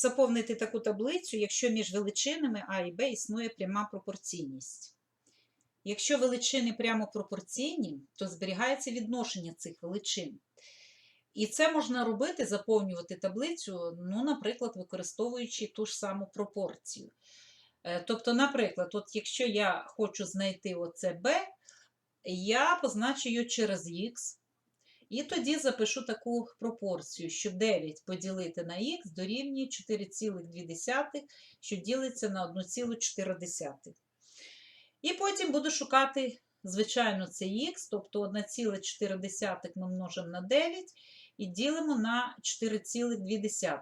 заповнити таку таблицю, якщо між величинами А і Б існує пряма пропорційність. Якщо величини прямо пропорційні, то зберігається відношення цих величин. І це можна робити, заповнювати таблицю, ну, наприклад, використовуючи ту ж саму пропорцію. Е, Тобто, наприклад, от якщо я хочу знайти оце b, я позначу через х, і тоді запишу таку пропорцію, що 9 поділити на х дорівнює 4,2, що ділиться на 1,4. І потім буду шукати, звичайно, це х, тобто 1,4 ми множимо на 9 і ділимо на 4,2.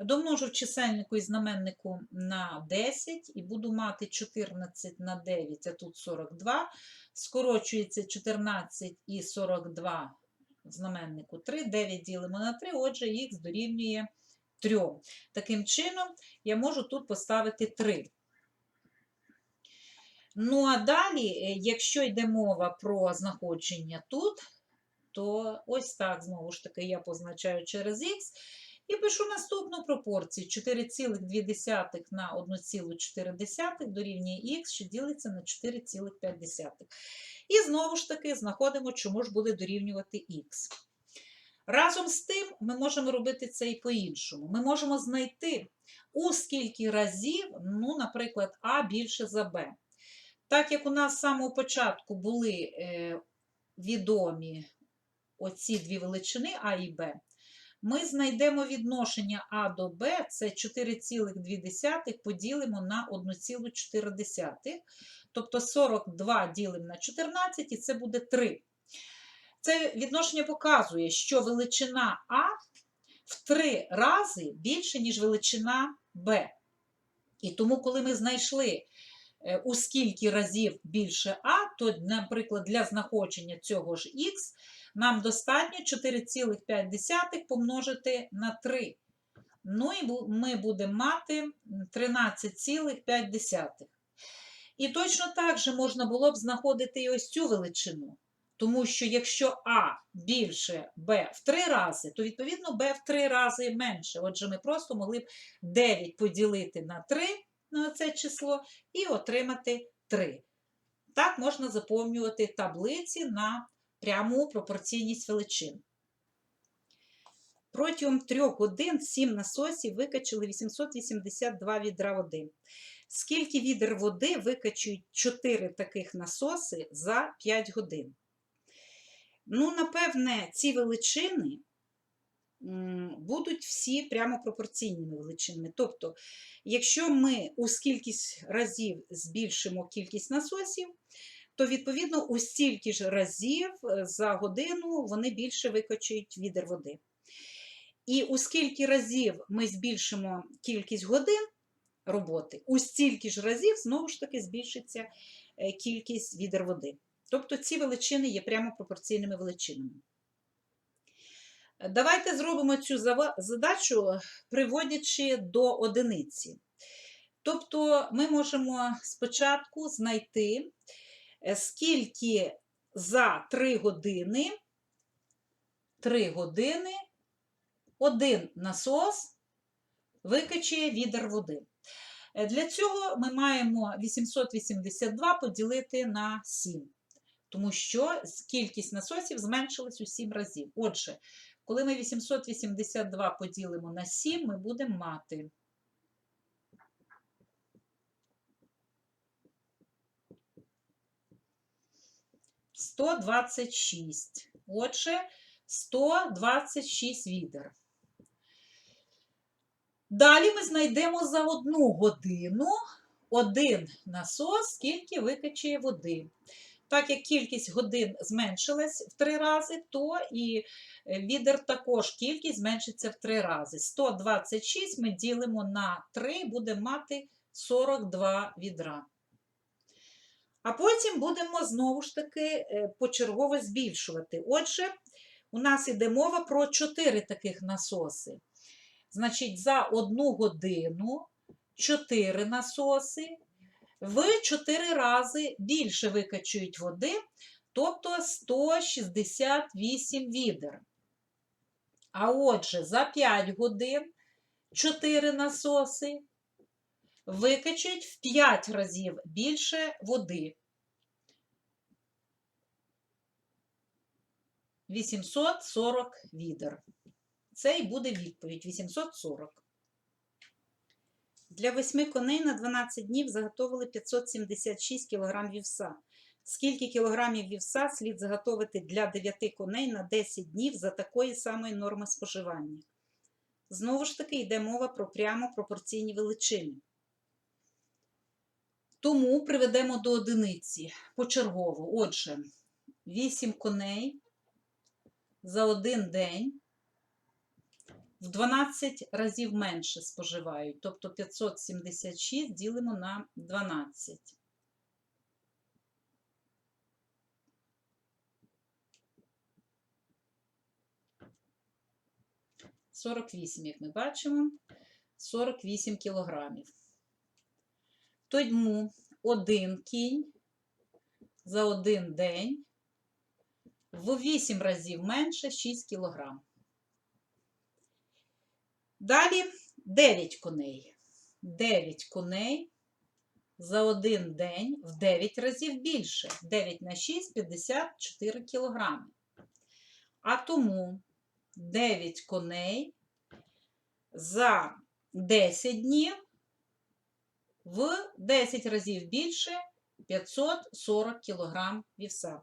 Домножу в чисельнику і знаменнику на 10 і буду мати 14 на 9, а тут 42. Скорочується 14 і 42 в знаменнику 3, 9 ділимо на 3, отже, х дорівнює 3. Таким чином, я можу тут поставити 3. Ну, а далі, е, якщо йде мова про знаходження тут, то ось так, знову ж таки, я позначаю через х. І пишу наступну пропорцію: 4,2 на 1,4 дорівнює х, що ділиться на 4,5. І знову ж таки знаходимо, чому ж буде дорівнювати х. Разом з тим, ми можемо робити це і по-іншому. Ми можемо знайти, у скільки разів, ну, наприклад, А більше за Б. Так як у нас з самого початку були е, відомі оці дві величини А і Б, ми знайдемо відношення А до Б, це 4,2 поділимо на 1,4. Тобто 42 ділимо на 14 і це буде 3. Це відношення показує, що величина А в 3 рази більше, ніж величина Б. І тому, коли ми знайшли е, у скільки разів більше А, то, наприклад, для знаходження цього ж Х нам достатньо 4,5 помножити на 3. Ну і ми будемо мати 13,5. І точно так же можна було б знаходити і ось цю величину. Тому що якщо А більше Б в 3 рази, то відповідно Б в 3 рази менше. Отже, ми просто могли б 9 поділити на 3 на це число і отримати 3. Так можна заповнювати таблиці на пряму пропорційність величин. Протягом 3 годин 7 насосів викачали 882 відра води. Скільки відер води викачують 4 таких насоси за 5 годин? Ну, напевне, ці величини будуть всі прямо пропорційними величинами. Тобто, якщо ми у скількись разів збільшимо кількість насосів, то відповідно у стільки ж разів е, за годину вони більше викачують відер води. І у скільки разів ми збільшимо кількість годин роботи, у стільки ж разів знову ж таки збільшиться е, кількість відер води. Тобто ці величини є прямо пропорційними величинами. Е, Давайте зробимо цю задачу, приводячи до одиниці. Тобто ми можемо спочатку знайти, е, скільки за 3 години, 3 години один насос викачує відер води. Е, Для цього ми маємо 882 поділити на 7, тому що кількість насосів зменшилась у 7 разів. Отже, коли ми 882 поділимо на 7, ми будемо мати Сто двадцять шість. Отже, 126 відер. Далі ми знайдемо за одну годину один насос, скільки викачує води. Так як кількість годин зменшилась в три рази, то і е, відер також кількість зменшиться в три рази. 126 ми ділимо на 3, будемо мати 42 відра. А потім будемо знову ж таки е, почергово збільшувати. Отже, у нас іде мова про 4 таких насоси. Значить, за одну годину 4 насоси в 4 рази більше викачують води, тобто 168 відер. А отже, за 5 годин 4 насоси викачують в 5 разів більше води. 840 відер. Це і буде відповідь 840. Для 8 коней на 12 днів заготовили 576 кг вівса. Скільки кілограмів вівса слід заготовити для 9 коней на 10 днів за такої самої норми споживання? Знову ж таки, йде мова про прямо пропорційні величини. Тому приведемо до одиниці почергово. Отже, 8 коней за один день в 12 разів менше споживають, тобто 576 ділимо на 12. Сорок вісім, як ми бачимо, 48 кілограмів. Тому один кінь за один день в 8 разів менше 6 кілограм. Далі 9 коней. 9 коней за один день в 9 разів більше. 9 на 6 54 кілограми. А тому 9 коней за 10 днів в 10 разів більше 540 кілограм вівса.